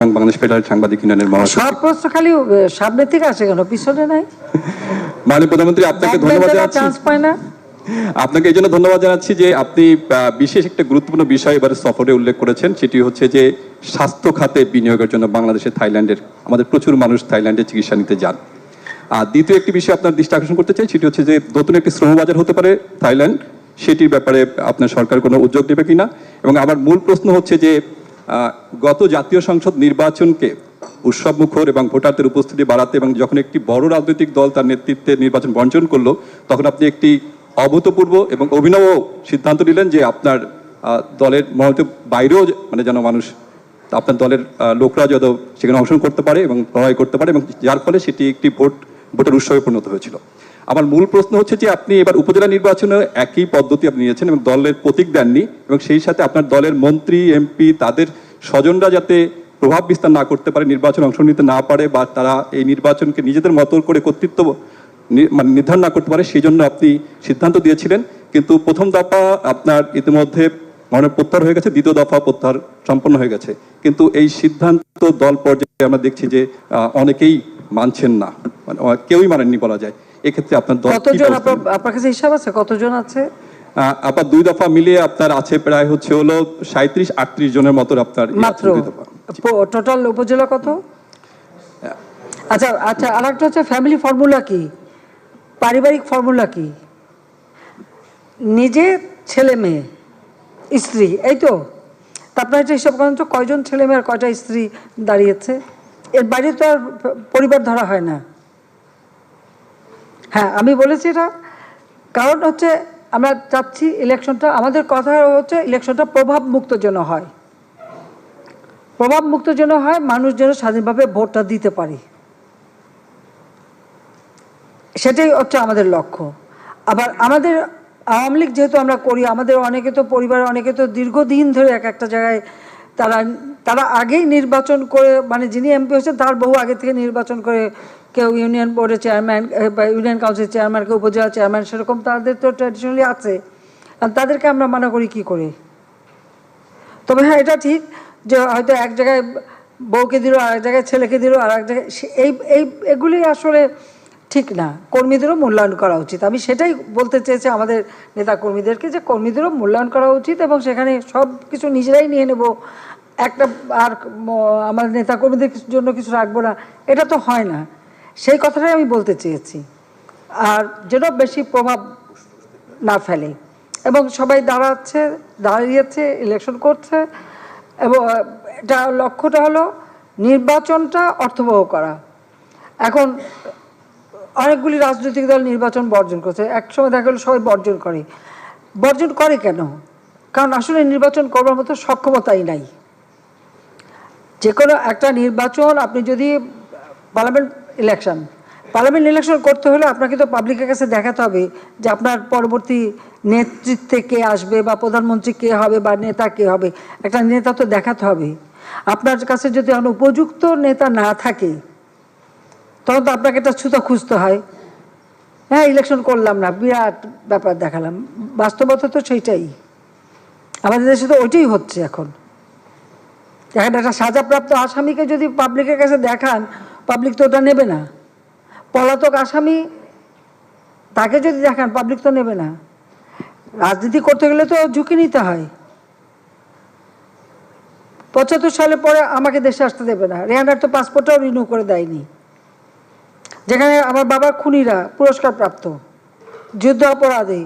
Bangladesh federal সাংবাদিক ইউনিয়নের মহাসচিব। সব প্রশ্ন খালি আহ, থেকে আসে কেন? পিছনে নাই? মাননীয় প্রধানমন্ত্রী আপনাকে ধন্যবাদ জানাচ্ছি। চান্স পায় না। আপনাকে এই জন্য ধন্যবাদ জানাচ্ছি যে আপনি বিশেষ একটা গুরুত্বপূর্ণ বিষয় এবারে সফরে উল্লেখ করেছেন সেটি হচ্ছে যে স্বাস্থ্য খাতে বিনিয়োগের জন্য বাংলাদেশে থাইল্যান্ডের আমাদের প্রচুর মানুষ থাইল্যান্ডে চিকিৎসা নিতে যান। আর দ্বিতীয় একটি বিষয় আপনার দৃষ্টি আকর্ষণ করতে চাই সেটি হচ্ছে যে নতুন একটি শ্রমবাজার হতে পারে থাইল্যান্ড সেটির ব্যাপারে আপনার সরকার কোনো উদ্যোগ নেবে কিনা? এবং আমার মূল প্রশ্ন হচ্ছে যে গত জাতীয় সংসদ নির্বাচনকে উৎসব মুখর এবং ভোটারদের উপস্থিতি বাড়াতে এবং যখন একটি বড় রাজনৈতিক দল তার নেতৃত্বে নির্বাচন বর্জন করল, তখন আপনি একটি অভূতপূর্ব এবং অভিনব সিদ্ধান্ত নিলেন যে আপনার দলের মহতে বাইরেও মানে যেন মানুষ, আপনার দলের লোকরা যত সেখানে অংশগ্রহণ করতে পারে এবং লড়াই করতে পারে এবং যার ফলে সেটি একটি ভোট, ভোটের উৎসবে পরিণত হয়েছিল। আমার মূল প্রশ্ন হচ্ছে যে আপনি এবার উপজেলা নির্বাচনে একই পদ্ধতি আপনি নিয়েছেন এবং দলের প্রতীক দেননি এবং সেই সাথে আপনার দলের মন্ত্রী, এমপি, তাদের স্বজনরা যাতে প্রভাব বিস্তার না করতে পারে নির্বাচন অংশ নিতে না পারে বা তারা এই নির্বাচনকে নিজেদের মতো করে কর্তৃত্ব মানে নির্ধারণ না করতে পারে সেই জন্য আপনি সিদ্ধান্ত দিয়েছিলেন। কিন্তু প্রথম দফা আপনার ইতিমধ্যে মনে প্রত্যাহার হয়ে গেছে দ্বিতীয় দফা প্রত্যাহার সম্পন্ন হয়ে গেছে। কিন্তু এই সিদ্ধান্ত দল পর্যায়ে আমরা দেখছি যে অনেকেই মানছেন না মানে কেউই মানেননি বলা যায়। এক্ষেত্রে আপনার দল কতজন? আপনার কাছে হিসাব আছে? কতজন আছে? আপনার দুই দফা মিলিয়ে আপনার আছে প্রায় হচ্ছে হলো সাঁত্রিশ আটত্রিশ জনের মতো আপনার ইয়ে মাত্র? টোটাল উপজেলা কত? আচ্ছা আচ্ছা আর একটা হচ্ছে ফ্যামিলি ফর্মুলা কি? পারিবারিক ফর্মুলা কি? নিজে ছেলে মেয়ে স্ত্রী এই তো? তা আপনার এটা হিসাব করেন তো কয়জন ছেলে মেয়ে আর কয়টা স্ত্রী দাঁড়িয়েছে? এর বাইরে তো আর পরিবার ধরা হয় না। হ্যাঁ আমি বলেছি এটা। কারণ হচ্ছে আমরা চাচ্ছি ইলেকশনটা, আমাদের কথা হচ্ছে ইলেকশনটা প্রভাব মুক্ত যেন হয়। প্রভাব মুক্ত যেন হয়, মানুষ যেন স্বাধীনভাবে ভোটটা দিতে পারে। সেটাই হচ্ছে আমাদের লক্ষ্য। আবার আমাদের আওয়ামী লীগ যেহেতু আমরা করি, আমাদের অনেকে তো পরিবার অনেকে তো দীর্ঘদিন ধরে এক একটা জায়গায় তারা তারা আগেই নির্বাচন করে মানে যিনি এমপি হয়েছেন, তার বহু আগে থেকে নির্বাচন করে কেউ ইউনিয়ন বোর্ডের চেয়ারম্যান বা ইউনিয়ন কাউন্সিল চেয়ারম্যান, কেউ উপজেলা চেয়ারম্যান, সেরকম তাদের তো ট্র্যাডিশনালি আছে। তাদেরকে আমরা মানা করি কি করে? তবে হ্যাঁ এটা ঠিক যে হয়তো এক জায়গায় বউকে দিল আর এক জায়গায় ছেলেকে দিল আর এক জায়গায় এই এই, এগুলি আসলে ঠিক না। কর্মীদেরও মূল্যায়ন করা উচিত। আমি সেটাই বলতে চেয়েছি আমাদের নেতা কর্মীদেরকে যে কর্মীদেরও মূল্যায়ন করা উচিত এবং সেখানে সব কিছু নিজেরাই নিয়ে নেব। একটা আর আমার নেতা কর্মীদের জন্য কিছু রাখব না। এটা তো হয় না। সেই কথাটাই আমি বলতে চেয়েছি। আর যেন বেশি প্রভাব না ফেলে। এবং সবাই দাঁড়াচ্ছে, দাঁড়িয়েছে ইলেকশন করছে। এবং এটা লক্ষ্যটা হলো নির্বাচনটা অর্থবহ করা। এখন অনেকগুলি রাজনৈতিক দল নির্বাচন বর্জন করছে। একসময় দেখা গেলো সবাই বর্জন করে। বর্জন করে কেন? কারণ আসলে নির্বাচন করবার মতো সক্ষমতাই নাই। যে কোনো একটা নির্বাচন আপনি যদি পার্লামেন্ট ইলেকশন পার্লামেন্ট ইলেকশন করতে হলে আপনাকে তো পাবলিকের কাছে দেখাতে হবে যে আপনার পরবর্তী নেতৃত্বে কে আসবে বা প্রধানমন্ত্রী কে হবে বা নেতা কে হবে, একটা নেতা তো দেখাতে হবে। আপনার কাছে যদি উপযুক্ত নেতা না থাকে, তখন তো আপনাকে একটা ছুতো খুঁজতে হয়। হ্যাঁ ইলেকশন করলাম না, বিরাট ব্যাপার দেখালাম। বাস্তবতা তো সেইটাই। আমাদের দেশে তো ওইটাই হচ্ছে এখন। দেখেন একটা সাজাপ্রাপ্ত আসামিকে যদি পাবলিকের কাছে দেখান পাবলিক তো ওটা নেবে না। পলাতক আসামি তাকে যদি দেখান পাবলিক তো নেবে না। রাজনীতি করতে গেলে তো ঝুঁকি নিতে হয়। পঁচাত্তর সালে পরে আমাকে দেশে আসতে দেবে না। রেহানার তো পাসপোর্টটাও রিনিউ করে দেয়নি। যেখানে আমার বাবা খুনিরা পুরস্কার প্রাপ্ত যুদ্ধ অপরাধে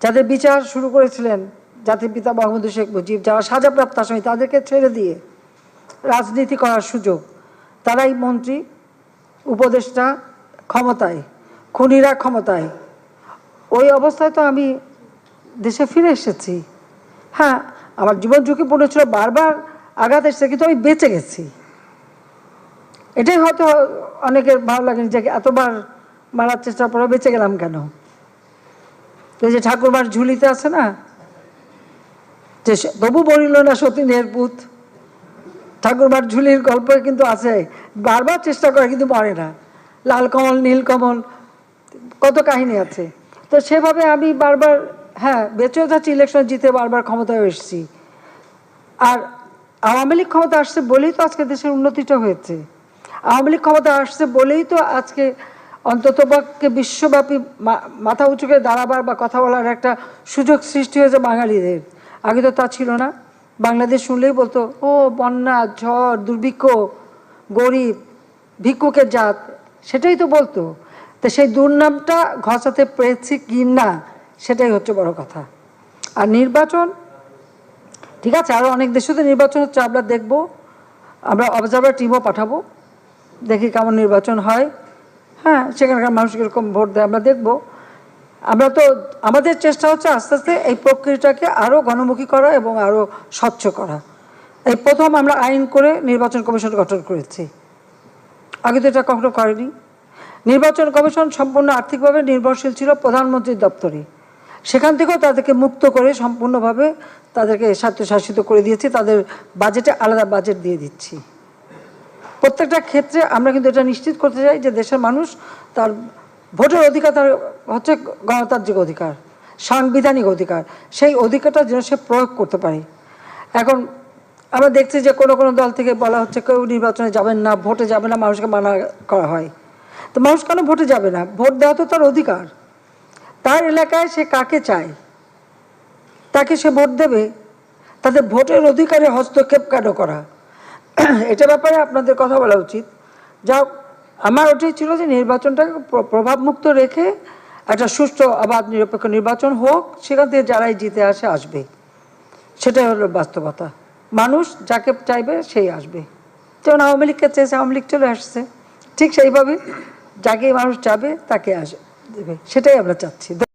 যাদের বিচার শুরু করেছিলেন জাতির পিতা বঙ্গবন্ধু শেখ মুজিব যারা সাজাপ্রাপ্ত আসামি, তাদেরকে ছেড়ে দিয়ে রাজনীতি করার সুযোগ। তারাই মন্ত্রী, উপদেষ্টা ক্ষমতায়, খুনিরা ক্ষমতায়। ওই অবস্থায় তো আমি দেশে ফিরে এসেছি। হ্যাঁ আমার জীবন ঝুঁকিপূর্ণ ছিল, বারবার আঘাত এসেছে, কিন্তু আমি বেঁচে গেছি। এটাই হয়তো অনেকের ভালো লাগেনি যে এতবার মারার চেষ্টা করে বেঁচে গেলাম কেন? এই যে ঠাকুরবার ঝুলিতে আছে না যে তবু বলিল না সতীনের পুত ঠাকুরবার ঝুলির গল্প কিন্তু আছে। বারবার চেষ্টা করে, কিন্তু মরে না। লাল কমল, নীল কমল, কত কাহিনী আছে। তো সেভাবে আমি বারবার হ্যাঁ বেঁচেও যাচ্ছি ইলেকশন জিতে বারবার ক্ষমতায় এসেছি। আর আওয়ামী লীগ ক্ষমতা আসছে বলেই তো আজকে দেশের উন্নতিটা হয়েছে। আওয়ামী লীগ ক্ষমতা আসছে বলেই তো আজকে অন্তত পক্ষে বিশ্বব্যাপী মাথা উঁচু করে দাঁড়াবার বা কথা বলার একটা সুযোগ সৃষ্টি হয়েছে বাঙালিদের। আগে তো তা ছিল না। বাংলাদেশ শুনলেই বলতো, ও বন্যা, ঝড়, দুর্ভিক্ষ, গরিব, ভিক্ষুকের জাত। সেটাই তো বলতো। তো সেই দুর্নামটা ঘষাতে পেরেছি কি না, সেটাই হচ্ছে বড় কথা। আর নির্বাচন? ঠিক আছে আরও অনেক দেশে তো নির্বাচন হচ্ছে, আমরা দেখব। আমরা অবজারভার টিমও পাঠাবো, দেখি কেমন নির্বাচন হয়। হ্যাঁ সেখানকার মানুষ কীরকম ভোট দেয়, আমরা দেখব। আমরা তো, আমাদের চেষ্টা হচ্ছে আস্তে আস্তে এই প্রক্রিয়াটাকে আরও গণমুখী করা এবং আরও স্বচ্ছ করা। এই প্রথম আমরা আইন করে নির্বাচন কমিশন গঠন করেছি। আগে তো এটা কখনো করেনি। নির্বাচন কমিশন সম্পূর্ণ আর্থিকভাবে নির্ভরশীল ছিল প্রধানমন্ত্রীর দপ্তরে। সেখান থেকেও তাদেরকে মুক্ত করে সম্পূর্ণভাবে তাদেরকে স্বায়ত্তশাসিত করে দিয়েছি। তাদের বাজেটে আলাদা বাজেট দিয়ে দিচ্ছি। প্রত্যেকটা ক্ষেত্রে আমরা কিন্তু এটা নিশ্চিত করতে চাই যে দেশের মানুষ তার ভোটের অধিকার তার হচ্ছে গণতান্ত্রিক অধিকার, সাংবিধানিক অধিকার। সেই অধিকারটা যেন সে প্রয়োগ করতে পারে। এখন আমরা দেখছি যে কোনো কোনো দল থেকে বলা হচ্ছে কেউ নির্বাচনে যাবেন না, ভোটে যাবে না, মানুষকে মানা করা হয়। তো মানুষ কেন ভোটে যাবে না? ভোট দেওয়া তো তার অধিকার। তার এলাকায় সে কাকে চায়? তাকে সে ভোট দেবে? তাদের ভোটের অধিকারে হস্তক্ষেপ কেন করা? এটা ব্যাপারে আপনাদের কথা বলা উচিত। যা আমার ওটাই ছিল যে নির্বাচনটাকে প্র- প্রভাবমুক্ত রেখে একটা সুস্থ আবাদ নিরপেক্ষ নির্বাচন হোক, সেখান থেকে যারাই জিতে আসে আসবে। সেটাই হলো বাস্তবতা। মানুষ যাকে চাইবে সেই আসবে। যেমন আওয়ামী লীগকে চেয়েছে, আওয়ামী লীগ চলে আসছে। ঠিক সেইভাবে যাকে মানুষ চাবে তাকে আসবে দেবে। সেটাই আমরা চাচ্ছি।